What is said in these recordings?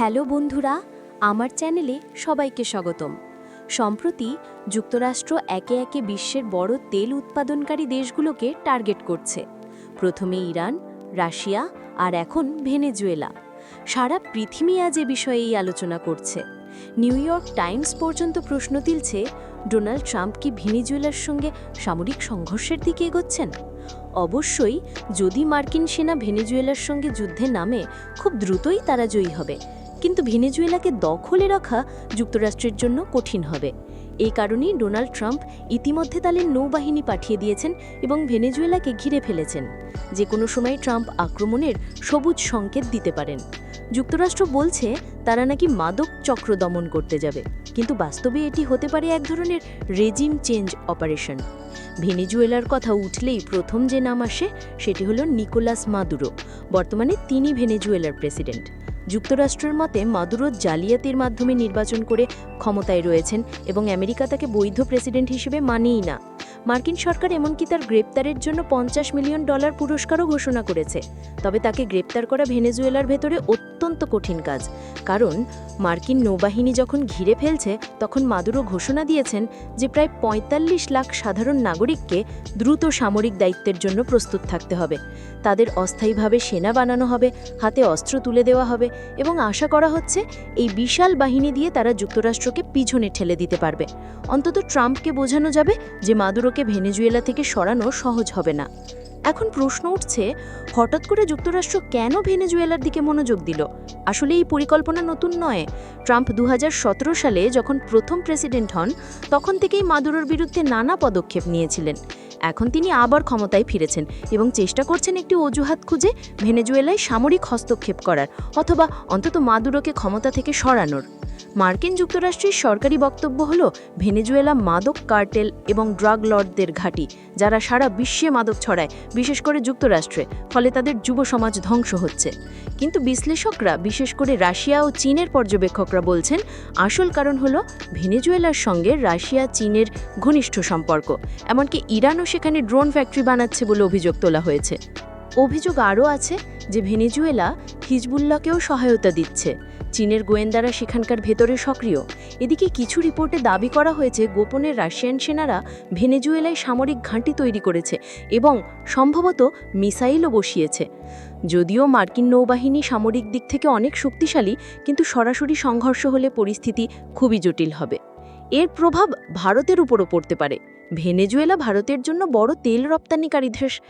Hello বন্ধুরা, আমার চ্যানেলে সবাইকে স্বাগতম। সম্প্রতি যুক্তরাষ্ট্র একে একে বিশ্বের বড় তেল উৎপাদনকারী দেশগুলোকে টার্গেট করছে। প্রথমে ইরান, রাশিয়া আর এখন ভেনেজুয়েলা। সারা পৃথিবী আজ এ বিষয়ে এই আলোচনা করছে। নিউ ইয়র্ক টাইমস পর্যন্ত প্রশ্ন তুলছে, ডোনাল্ড ট্রাম্প কি ভেনেজুয়েলার সঙ্গে সামরিক সংঘর্ষের দিকে এগোচ্ছেন? অবশ্যই, যদি মার্কিন সেনা ভেনেজুয়েলার সঙ্গে যুদ্ধে নামে, খুব দ্রুতই তারা জয়ী হবে। কিন্তু ভেনেজুয়েলাকে দখলে রাখা যুক্তরাষ্ট্রের জন্য কঠিন হবে। এই কারণেই ডোনাল্ড ট্রাম্প ইতিমধ্যে তাদের নৌবাহিনী পাঠিয়ে দিয়েছেন এবং ভেনেজুয়েলাকে ঘিরে ফেলেছেন। যে কোনো সময় ট্রাম্প আক্রমণের সবুজ সংকেত দিতে পারেন। যুক্তরাষ্ট্র বলছে, তারা নাকি মাদক চক্র দমন করতে যাবে। কিন্তু বাস্তবে এটি হতে পারে এক ধরনের রেজিম চেঞ্জ অপারেশন। ভেনেজুয়েলার কথা উঠলেই প্রথম যে নাম আসে, সেটি হলো নিকোলাস মাদুরো। বর্তমানে তিনি ভেনেজুয়েলার প্রেসিডেন্ট। যুক্তরাষ্ট্রের মতে মাদুরো জালিয়াতির মাধ্যমে নির্বাচন করে ক্ষমতায় রয়েছেন এবং আমেরিকা তাকে বৈধ প্রেসিডেন্ট হিসেবে মানেই না। মার্কিন সরকার এমনকি তার গ্রেপ্তারের জন্য পঞ্চাশ মিলিয়ন ডলার পুরস্কারও ঘোষণা করেছে। তবে তাকে গ্রেপ্তার করা ভেনেজুয়েলার ভেতরে অত্যন্ত কঠিন কাজ। কারণ মার্কিন নৌবাহিনী যখন ঘিরে ফেলছে, তখন মাদুরো ঘোষণা দিয়েছেন যে প্রায় ৪৫ লাখ সাধারণ নাগরিককে দ্রুত সামরিক দায়িত্বের জন্য প্রস্তুত থাকতে হবে। তাদের অস্থায়ীভাবে সেনা বানানো হবে, হাতে অস্ত্র তুলে দেওয়া হবে এবং আশা করা হচ্ছে এই বিশাল বাহিনী দিয়ে তারা যুক্তরাষ্ট্রকে পিছনে ঠেলে দিতে পারবে। অন্তত ট্রাম্পকে বোঝানো যাবে যে মাদুরোকে ভেনেজুয়েলা থেকে সরানো সহজ হবে না। এখন প্রশ্ন উঠছে, হঠাৎ করে যুক্তরাষ্ট্র কেন ভেনেজুয়েলার দিকে মনোযোগ দিল? আসলে এই পরিকল্পনা নতুন নয়। ট্রাম্প দুহাজার সতেরো সালে যখন প্রথম প্রেসিডেন্ট হন, তখন থেকেই মাদুরোর বিরুদ্ধে নানা পদক্ষেপ নিয়েছিলেন। এখন তিনি আবার ক্ষমতায় ফিরেছেন এবং চেষ্টা করছেন একটি অজুহাত খুঁজে ভেনেজুয়েলায় সামরিক হস্তক্ষেপ করার অথবা অন্তত মাদুরোকে ক্ষমতা থেকে সরানোর। মার্কিন যুক্তরাষ্ট্রের সরকারি বক্তব্য হল, ভেনেজুয়েলা মাদক কার্টেল এবং ড্রাগ লর্ডদের ঘাঁটি, যারা সারা বিশ্বে মাদক ছড়ায়, বিশেষ করে যুক্তরাষ্ট্রে, ফলে তাদের যুব সমাজ ধ্বংস হচ্ছে। কিন্তু বিশ্লেষকরা, বিশেষ করে রাশিয়া ও চীনের পর্যবেক্ষকরা বলছেন, আসল কারণ হল, ভেনেজুয়েলার সঙ্গে রাশিয়া চীনের ঘনিষ্ঠ সম্পর্ক, এমনকি ইরানও সেখানে ড্রোন ফ্যাক্টরি বানাচ্ছে বলে অভিযোগ তোলা হয়েছে। অভিযোগ আরও আছে যে ভেনেজুয়েলা হিজবুল্লাহকেও সহায়তা দিচ্ছে। চীনের গোয়েন্দারা সেখানকার ভেতরে সক্রিয়। এদিকে কিছু রিপোর্টে দাবি করা হয়েছে, গোপনে রাশিয়ান সেনারা ভেনেজুয়েলায় সামরিক ঘাঁটি তৈরি করেছে এবং সম্ভবত মিসাইলও বসিয়েছে। যদিও মার্কিন নৌবাহিনী সামরিক দিক থেকে অনেক শক্তিশালী, কিন্তু সরাসরি সংঘর্ষ হলে পরিস্থিতি খুবই জটিল হবে। এর প্রভাব ভারতের উপরও পড়তে পারে। ভেনেজুয়েলা ভারতের জন্য বড় তেল রপ্তানিকারী দেশ।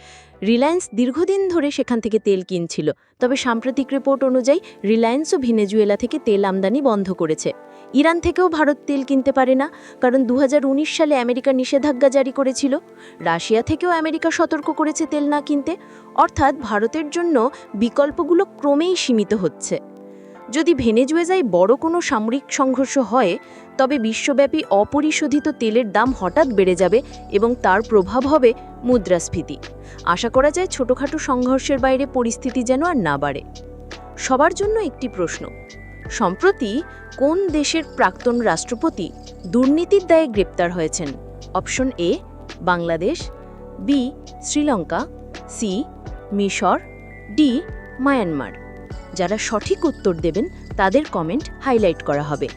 রিলায়েন্স দীর্ঘদিন ধরে সেখান থেকে তেল কিনছিল, তবে সাম্প্রতিক রিপোর্ট অনুযায়ী রিলায়েন্সও ভেনেজুয়েলা থেকে তেল আমদানি বন্ধ করেছে। ইরান থেকেও ভারত তেল কিনতে পারে না, কারণ দু হাজার উনিশ সালে আমেরিকা নিষেধাজ্ঞা জারি করেছিল। রাশিয়া থেকেও আমেরিকা সতর্ক করেছে তেল না কিনতে। অর্থাৎ ভারতের জন্য বিকল্পগুলো ক্রমেই সীমিত হচ্ছে। যদি ভেনেজুয়েজায় বড় কোনো সামরিক সংঘর্ষ হয়, তবে বিশ্বব্যাপী অপরিশোধিত তেলের দাম হঠাৎ বেড়ে যাবে এবং তার প্রভাব হবে মুদ্রাস্ফীতি। আশা করা যায় ছোটখাটো সংঘর্ষের বাইরে পরিস্থিতি যেন আর না বাড়ে। সবার জন্য একটি প্রশ্ন। সম্প্রতি কোন দেশের প্রাক্তন রাষ্ট্রপতি দুর্নীতির দায়ে গ্রেপ্তার হয়েছেন? Option A, Bangladesh, B, Sri Lanka, C, মিশর, ডি, মায়ানমার। যারা সঠিক উত্তর দেবেন তাদের কমেন্ট হাইলাইট করা হবে।